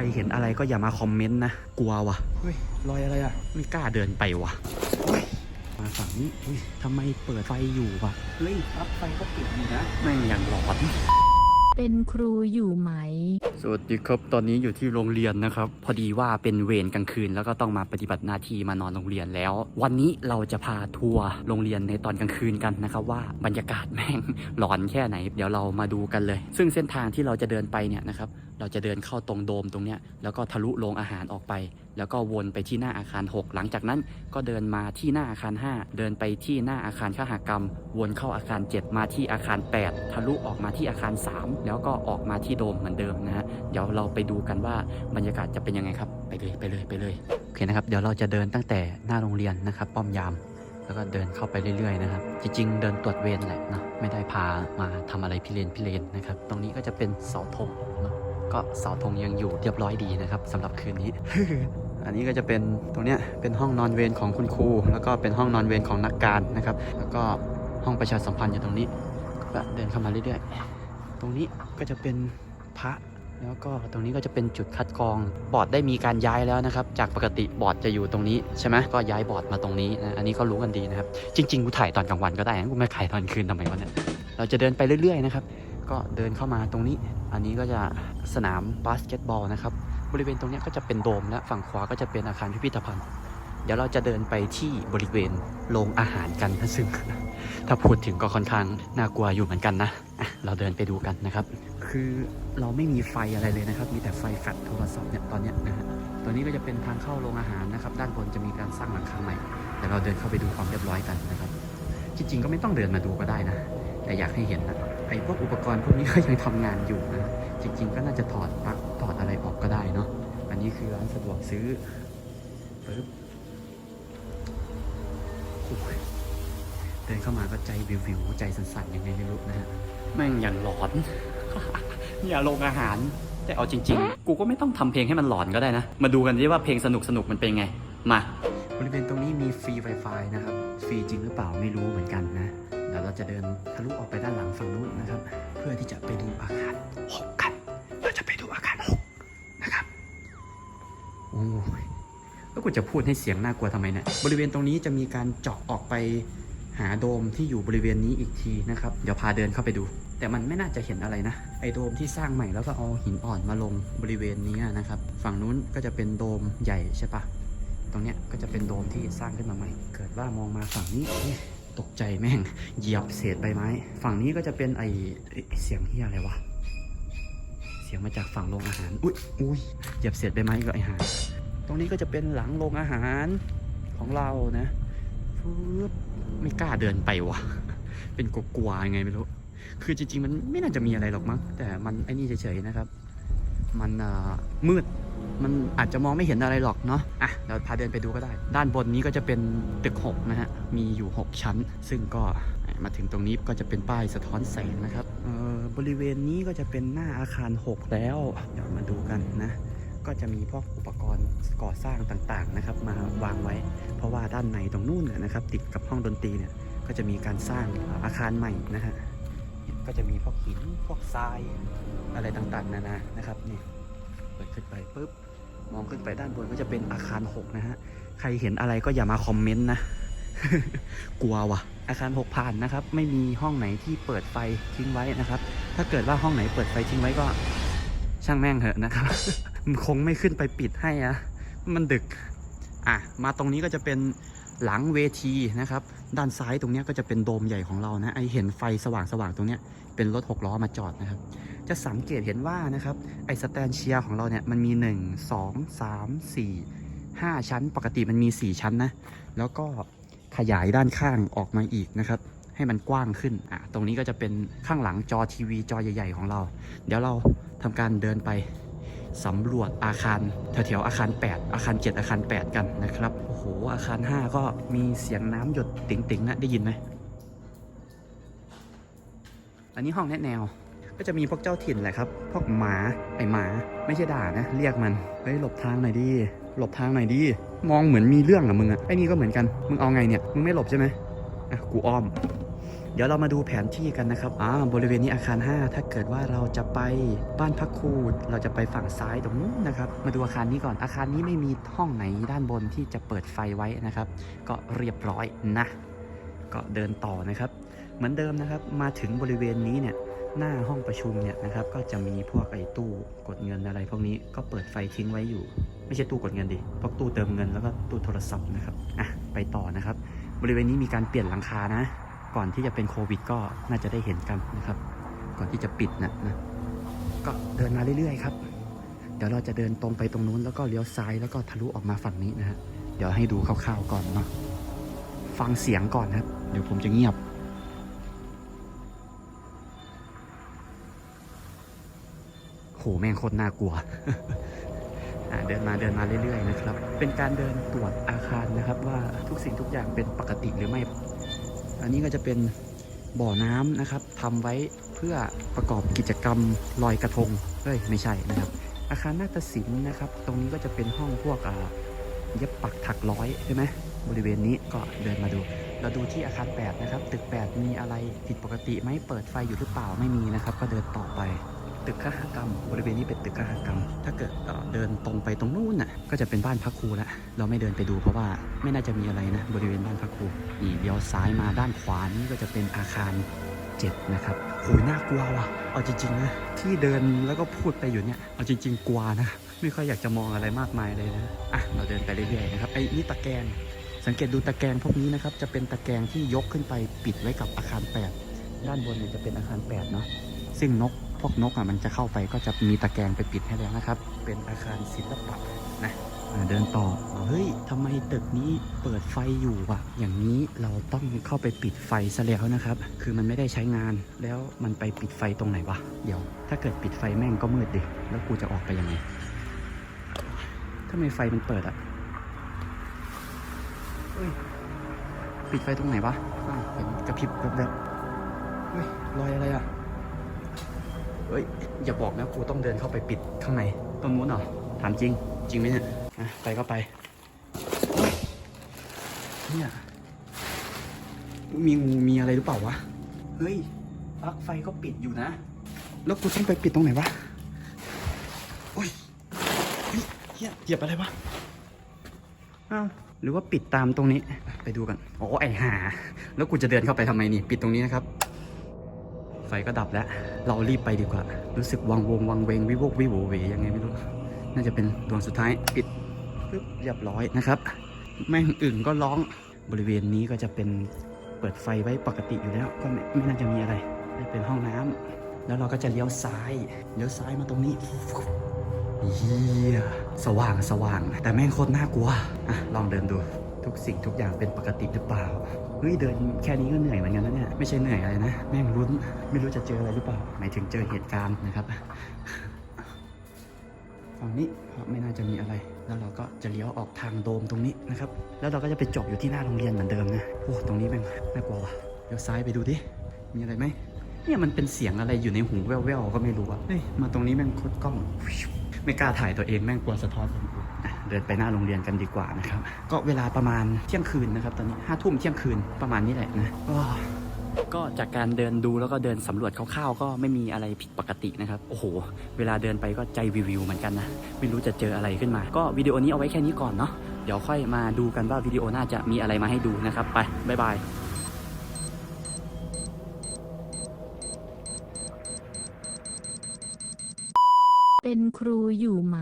รเห็นอะไรก็อย่ามาคอมเมนต์นะ กลัววะเฮ้ยรอยอะไรอะไม่กล้าเดินไปวะเฮ้ยมาฝั่งนี้เฮ้ยทำไมเปิดไฟอยู่วะเฮ้ยปลั๊บไฟก็ปิดอยู่นะแม่งอย่างหลอนเป็นครูอยู่ไหม สวัสดีครับ ตอนนี้อยู่ที่โรงเรียนนะครับ พอดีว่าเป็นเวรกลางคืน แล้วก็ต้องมาปฏิบัติหน้าที่มานอนโรงเรียนแล้ว วันนี้เราจะพาทัวร์โรงเรียนในตอนกลางคืนกันนะครับว่าบรรยากาศแม่งหลอนแค่ไหน เดี๋ยวเรามาดูกันเลย ซึ่งเส้นทางที่เราจะเดินไปเนี่ยนะครับ เราจะเดินเข้าตรงโดมตรงเนี้ยแล้วก็ทะลุโรงอาหารออกไป แล้วก็วนไปที่หน้าอาคาร 6 หลังจากนั้นก็เดินมาที่หน้าอาคาร 5 เดินไปที่หน้าอาคารข้าหกรรม วนเข้าอาคาร 7 มาที่อาคาร 8 ทะลุออกมาที่อาคาร 3 แล้วก็ออกมาที่โดมเหมือนเดิมนะฮะเดี๋ยวเราไปดูกันว่าบรรยากาศจะเป็นยังไงครับไปเลยไปเลยไปเลยโอเคนะครับเดี๋ยวเราจะเดินตั้งแต่หน้าโรงเรียนนะครับ ป้อมยามแล้วก็เดินเข้าไปเรื่อยๆนะครับ จริงๆ เดินตรวจเวรแหละเนาะไม่ได้พามาทำอะไรพิเรนพิเรนนะครับ ตรงนี้ก็จะเป็นเสาธงเนาะ ก็เสาธงยังอยู่เรียบร้อยดีนะครับสำหรับคืนนี้ อันนี้ก็จะเป็นตรงเนี้ยเป็นห้องนอนเวรของคุณครู แล้วก็เป็นห้องนอนเวรของนักการนะครับ แล้วก็ห้องประชาสัมพันธ์อยู่ตรงนี้ก็เดินเข้ามาเรื่อยๆ ตรงนี้ก็จะเป็นพระแล้วก็ตรงนี้ก็จะเป็นจุดคัดกรองบอร์ดได้มีการย้ายแล้วนะครับ จากปกติบอร์ดจะอยู่ตรงนี้ใช่ไหมก็ย้ายบอร์ดมาตรงนี้นะอันนี้ก็รู้กันดีนะครับ จริงๆกูถ่ายตอนกลางวันก็ได้นะกูไม่ถ่ายตอนคืนทำไมวะเนี่ยเราจะเดินไปเรื่อยๆนะครับ ก็เดินเข้ามาตรงนี้ อันนี้ก็จะสนามบาสเกตบอลนะครับ บริเวณตรงนี้ก็จะเป็นโดมและฝั่งขวาก็จะเป็นอาคารพิพิธภัณฑ์ เดี๋ยวเราจะเดินไปที่บริเวณโรงอาหารกันนะซึ่ง ถ้าพูดถึงก็ค่อนข้างน่ากลัวอยู่เหมือนกันนะะเราเดินไปดูกันนะครับ คือเราไม่มีไฟอะไรเลยนะครับ มีแต่ไฟแฟลชโทรศัพท์เนี่ยตอนนี้นะฮะตัวนี้ก็จะเป็นทางเข้าโรงอาหารนะครับ ด้านบนจะมีการสร้างหลังคาใหม่เดี๋ยวเราเดินเข้าไปดูความเรียบร้อยกันนะครับ จริงๆก็ไม่ต้องเดินมาดูก็ได้นะ แต่อยากให้เห็นนะ ไอ้พวกอุปกรณ์พวกนี้ก็ยังทำงานอยู่นะ จริง ๆ ก็น่าจะถอดปลั๊กถอดอะไรออกก็ได้เนาะ อันนี้คือร้านสะดวกซื้อปึ๊บโอ้ยเดินเข้ามาก็ใจวิววิวๆใจสั่นๆยังไงไม่รู้นะฮะ แม่งอย่างหลอน อย่าลงอาหาร แต่เอาจริง ๆ กูก็ไม่ต้องทำเพลงให้มันหลอนก็ได้นะ มาดูกันดิว่าเพลงสนุกสนุกๆมันเป็นไง มา บริเวณตรงนี้มีฟรี Wi-Fi นะครับ ฟรีจริงหรือเปล่าไม่รู้เหมือนกันนะ เดี๋ยวเราจะเดินทะลุออกไปด้านหลังฝั่งนู้นนะครับ เพื่อที่จะไปดูอาคารหกกัน เราจะไปดูอาคารหกนะครับโอ้ยแล้วกูจะพูดให้เสียงน่ากลัวทำไมเนี่ยบริเวณตรงนี้จะมีการเจาะออกไปหาโดมที่อยู่บริเวณนี้อีกทีนะครับ เดี๋ยวพาเดินเข้าไปดู แต่มันไม่น่าจะเห็นอะไรนะ ไอโดมที่สร้างใหม่แล้วก็เอาหินอ่อนมาลงบริเวณนี้นะครับ ฝั่งนู้นก็จะเป็นโดมใหญ่ใช่ปะตรงเนี้ยก็จะเป็นโดมที่สร้างขึ้นมาใหม่ เกิดว่ามองมาฝั่งนี้ ตกใจแม่ง เหยียบเศษใบไม้ ฝั่งนี้ก็จะเป็นไอเอ๊ะเสียงที่อะไรวะ เสียงมาจากฝั่งโรงอาหาร อุ้ยอุ้ยเหยียบเศษใบไม้ก็ไอหาตรงนี้ก็จะเป็นหลังโรงอาหารของเรานะฟึบไม่กล้าเดินไปวะเป็นกลัวๆยังไงไม่รู้ คือจริงๆ มันไม่น่าจะมีอะไรหรอกมั้งแต่มันไอ้นี่เฉยๆนะครับ มันอ่ามืด มันอาจจะมองไม่เห็นอะไรหรอกเนาะอะเราพาเดินไปดูก็ได้ ด้านบนนี้ก็จะเป็นตึก6นะฮะมีอยู่ 6 ชั้น ซึ่งก็มาถึงตรงนี้ก็จะเป็นป้ายสะท้อนแสงนะครับเอ่อบริเวณนี้ก็จะเป็นหน้าอาคาร 6 แล้ว เดี๋ยวมาดูกันนะก็จะมีพวกอุปกรณ์ก่อสร้างต่างๆนะครับมาวางไว้ เพราะว่าด้านในตรงนู่นน่ะนะครับติดกับห้องดนตรีเนี่ยก็จะมีการสร้างอาคารใหม่นะฮะก็จะมีพวกหินพวกทรายอะไรต่างๆนานานะครับนี่เปิดขึ้นไปปุ๊บ มองขึ้นไปด้านบนก็จะเป็นอาคาร6นะฮะ ใครเห็นอะไรก็อย่ามาคอมเมนต์นะ กลัววะอาคาร6ผ่านนะครับ ไม่มีห้องไหนที่เปิดไฟทิ้งไว้นะครับ ถ้าเกิดว่าห้องไหนเปิดไฟทิ้งไว้ก็ ช่างแม่งเถอะนะครับมันคงไม่ขึ้นไปปิดให้อะมันดึก อะ มาตรงนี้ก็จะเป็นหลังเวทีนะครับ ด้านซ้ายตรงนี้ก็จะเป็นโดมใหญ่ของเรานะ ไอเห็นไฟสว่างๆตรงเนี้ย เป็นรถหกล้อมาจอดนะครับ จะสังเกตเห็นว่านะครับไอสแตนเชียของเราเนี่ยมันมี 1 2 3 4 5 ชั้น ปกติมันมี 4 ชั้นนะแล้วก็ขยายด้านข้างออกมาอีกนะครับให้มันกว้างขึ้นอะตรงนี้ก็จะเป็นข้างหลังจอทีวีจอใหญ่ ๆ ของเรา เดี๋ยวเราทำการเดินไปสำรวจอาคารแถวๆอาคาร 8 อาคาร 7 อาคาร 8 กันนะครับ โอ้โห อาคาร 5 ก็มีเสียงน้ำหยดติ๋งๆนะได้ยินไหม อันนี้ห้องแนะแนว ก็จะมีพวกเจ้าถิ่นแหละครับ พวกหมา ไอหมา ไม่ใช่ด่านะ เรียกมัน เฮ้ย หลบทางหน่อยดิ หลบทางหน่อยดิ มองเหมือนมีเรื่องกับมึงอะไอนี่ก็เหมือนกัน มึงเอาไงเนี่ย มึงไม่หลบใช่ไหมอะ กูอ้อม เดี๋ยวเรามาดูแผนที่กันนะครับ อ่า บริเวณนี้อาคาร 5 ถ้าเกิดว่าเราจะไปบ้านพักครูเราจะไปฝั่งซ้ายตรงนู้นนะครับ มาดูอาคารนี้ก่อน อาคารนี้ไม่มีห้องไหนด้านบนที่จะเปิดไฟไว้นะครับ ก็เรียบร้อยนะ ก็เดินต่อนะครับ เหมือนเดิมนะครับ มาถึงบริเวณนี้เนี่ยหน้าห้องประชุมเนี่ยนะครับ ก็จะมีพวกไอ้ตู้กดเงินอะไร พวกนี้ก็เปิดไฟทิ้งไว้อยู่ ไม่ใช่ตู้กดเงินดิพวกตู้เติมเงินแล้วก็ตู้โทรศัพท์นะครับอะไปต่อนะครับ บริเวณนี้มีการเปลี่ยนหลังคานะ ก่อนที่จะเป็นโควิด ก็น่าจะได้เห็นกันนะครับ ก่อนที่จะปิดนะนะก็เดินมาเรื่อยๆครับ เดี๋ยวเราจะเดินตรงไปตรงนู้นแล้วก็เลี้ยวซ้ายแล้วก็ทะลุออกมาฝั่งนี้นะฮะเดี๋ยวให้ดูคร่าวๆก่อนเนาะฟังเสียงก่อนนะครับ เดี๋ยวผมจะเงียบ โหแม่งโคตรน่ากลัวเดินมาเดินมาเรื่อยๆนะครับ เป็นการเดินตรวจอาคารนะครับ ว่าทุกสิ่งทุกอย่างเป็นปกติหรือไม่ อันนี้ก็จะเป็นบ่อน้ำนะครับทำไว้เพื่อประกอบกิจกรรมลอยกระทงเอ้ยไม่ใช่นะครับ อาคารนาฏศิลป์นะครับ ตรงนี้ก็จะเป็นห้องพวกอ่าเย็บปักถักร้อยใช่ไหมบริเวณนี้ก็เดินมาดู เราดูที่อาคาร 8 นะครับ ตึก 8 มีอะไรผิดปกติไหมเปิดไฟอยู่หรือเปล่าไม่มีนะครับ ก็เดินต่อไป ตึกขหกรรม บริเวณนี้เป็นตึกขหกรรม ถ้าเกิดเดินตรงไปตรงนู้นน่ะก็จะเป็นบ้านพักครูแล้วเราไม่เดินไปดูเพราะว่าไม่น่าจะมีอะไรนะบริเวณบ้านพักครูนี่เลี้ยวซ้ายมาด้านขวานี่ก็จะเป็นอาคารเจ็ดนะครับโหยน่ากลัวว่ะ เอาจริงๆนะที่เดินแล้วก็พูดไปอยู่เนี่ย เอาจริง ๆ กลัวนะ ไม่ค่อยอยากจะมองอะไรมากมายเลยนะ อะ เราเดินไปเรื่อยๆนะครับไอ้นี่ตะแกรง สังเกตดูตะแกรงพวกนี้นะครับ จะเป็นตะแกรงที่ยกขึ้นไปปิดไว้กับอาคาร 8 ด้านบนเนี่ยจะเป็นอาคาร 8 เนาะ ซึ่งนก พวกนกอะมันจะเข้าไปก็จะมีตะแกรงไปปิดให้แล้วนะครับ เป็นอาคารศิลปะนะเดินต่อ เฮ้ยทำไมตึกนี้เปิดไฟอยู่วะ อย่างนี้เราต้องเข้าไปปิดไฟซะแล้วนะครับ คือมันไม่ได้ใช้งาน แล้วมันไปปิดไฟตรงไหนวะ เดี๋ยว ถ้าเกิดปิดไฟแม่งก็มืดดิ แล้วกูจะออกไปยังไงทำไมไฟมันเปิดอะเฮ้ย ปิดไฟตรงไหนวะเห็นกระพริบแบบแบบๆเฮ้ย รอยอะไรอะ เฮ้ย อย่าบอกนะกูต้องเดินเข้าไปปิดข้างในตรงนู้นเหรอ ถามจริง จริงไหมเนี่ยไปก็ไป เนี่ย มีงูมีอะไรหรือเปล่าวะ เฮ้ยปลั๊กไฟก็ปิดอยู่นะ แล้วกูต้องไปปิดตรงไหนวะโอ้ยเฮ้ยเฮียเหยียบอะไรวะอ้าวหรือว่าปิดตามตรงนี้ ไปดูกันอ๋อไอหา แล้วกูจะเดินเข้าไปทำไมนี่ ปิดตรงนี้นะครับ ไฟก็ดับแล้ว เรารีบไปดีกว่า รู้สึกวังวงวังเวงวิวกวิโวเวยังไงไม่รู้ น่าจะเป็นดวงสุดท้ายปิดปึ๊บเรียบร้อยนะครับ แม่งอึ่งก็ร้อง บริเวณนี้ก็จะเป็นเปิดไฟไว้ปกติอยู่แล้ว ก็ไม่ไม่น่าจะมีอะไร เป็นห้องน้ำแล้วเราก็จะเลี้ยวซ้าย เลี้ยวซ้ายมาตรงนี้เฮียสว่างสว่าง แต่แม่งโคตรน่ากลัว อะ ลองเดินดู ทุกสิ่งทุกอย่างเป็นปกติหรือเปล่าเฮ้ยเดินแค่นี้ก็เหนื่อยเหมือนกันนะเนี่ยไม่ใช่เหนื่อยอะไรนะแม่งรุ้นไม่รู้จะเจออะไรหรือเปล่าหมายถึงเจอเหตุการณ์นะครับฝั่งนี้ไม่น่าจะมีอะไร แล้วเราก็จะเลี้ยวออกทางโดมตรงนี้นะครับ แล้วเราก็จะไปจบอยู่ที่หน้าโรงเรียนเหมือนเดิมนะโอ้ตรงนี้แม่งน่ากลัวว่ะเลี้ยวซ้ายไปดูดิมีอะไรไหมเนี่ยมันเป็นเสียงอะไรอยู่ในหูแว่วๆก็ไม่รู้อะเฮ้ยมาตรงนี้แม่งโคตรกล้อง ไม่กล้าถ่ายตัวเองแม่งกลัวสะท้อน เดินไปหน้าโรงเรียนกันดีกว่านะครับ ก็เวลาประมาณเที่ยงคืนนะครับ ตอนนี้ห้าทุ่มเที่ยงคืนประมาณนี้แหละนะก็ก็จากการเดินดูแล้วก็เดินสำรวจคร่าวๆ ก็ไม่มีอะไรผิดปกตินะครับ โอ้โห เวลาเดินไปก็ใจวิววิวเหมือนกันนะ ไม่รู้จะเจออะไรขึ้นมา ก็วิดีโอนี้เอาไว้แค่นี้ก่อนเนาะ เดี๋ยวค่อยมาดูกันว่าวิดีโอหน้าจะมีอะไรมาให้ดูนะครับ ไป บ๊ายบายเป็นครูอยู่ไหม